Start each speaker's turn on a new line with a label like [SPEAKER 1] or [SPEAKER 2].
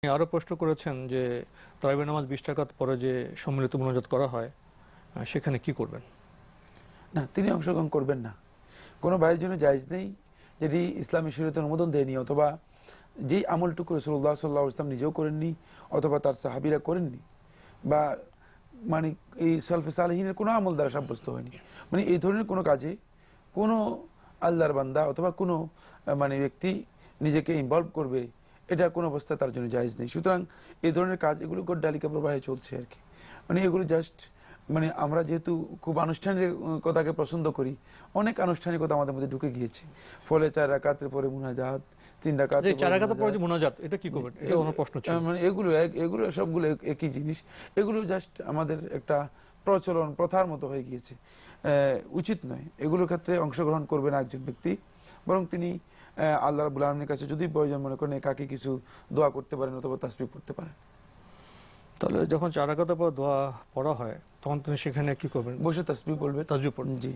[SPEAKER 1] আপনি আরও প্রশ্ন করেছেন যে তারাবি নামাজ বিশ টাকাত পরে যে সম্মিলিত মোনাজাত করা হয় সেখানে কি করবেন?
[SPEAKER 2] না, তিনি অংশগ্রহণ করবেন না। কোনো ভাইয়ের জন্য জায়জ নেই যেটি ইসলামী শরীয়তে অনুমোদন দেয়নি, অথবা যেই আমলটুকু রসুল্লাহ সাল্লাহ ইসলাম নিজেও করেননি, অথবা তার সাহাবিরা করেননি, বা মানে এই সলফে সালহীনের কোনো আমল দ্বারা সাব্যস্ত হয়নি। মানে এই ধরনের কোনো কাজে কোনো আল্লাহর বান্দা অথবা কোনো মানে ব্যক্তি নিজেকে ইনভলভ করবে এটা কোনো অবস্থায় তার জন্য জায়েজ নেই। সুতরাং এই ধরনের কাজ এগুলো ডালিকা প্রবাহে চলছে আর কি। মানে এগুলো জাস্ট মানে আমরা যেহেতু খুব আনুষ্ঠানিকতাকে পছন্দ করি অনেক আনুষ্ঠানিকতা আমাদের মধ্যে ঢুকে গিয়েছে। ফলে চার রাকাতের পরে মুনাজাত তিন রাকাত
[SPEAKER 1] চার রাকাতের পরে মোনাজাত। এটা কি করবেন? এটা আমার প্রশ্ন ছিল।
[SPEAKER 2] মানে এগুলো এগুলো সবগুলো এক- একই জিনিস। এগুলো জাস্ট আমাদের একটা প্রচলন প্রথার মতো হয়ে গিয়েছে। উচিত নয়। এগুলোর ক্ষেত্রে অংশগ্রহণ করবেন একজন ব্যক্তি। বরং তিনি আল্লাহ রাবুল আলমীর কাছে যদি প্রয়োজন মনে করেন কাকে কিছু দোয়া করতে পারেন অথবা তাসবি পড়তে পারেন।
[SPEAKER 1] তাহলে যখন চার বা দোয়া পড়া হয় তখন তিনি সেখানে কি করবেন?
[SPEAKER 2] বসে তাসবি বলবে
[SPEAKER 1] তাজবি পড়বেন।
[SPEAKER 2] জি।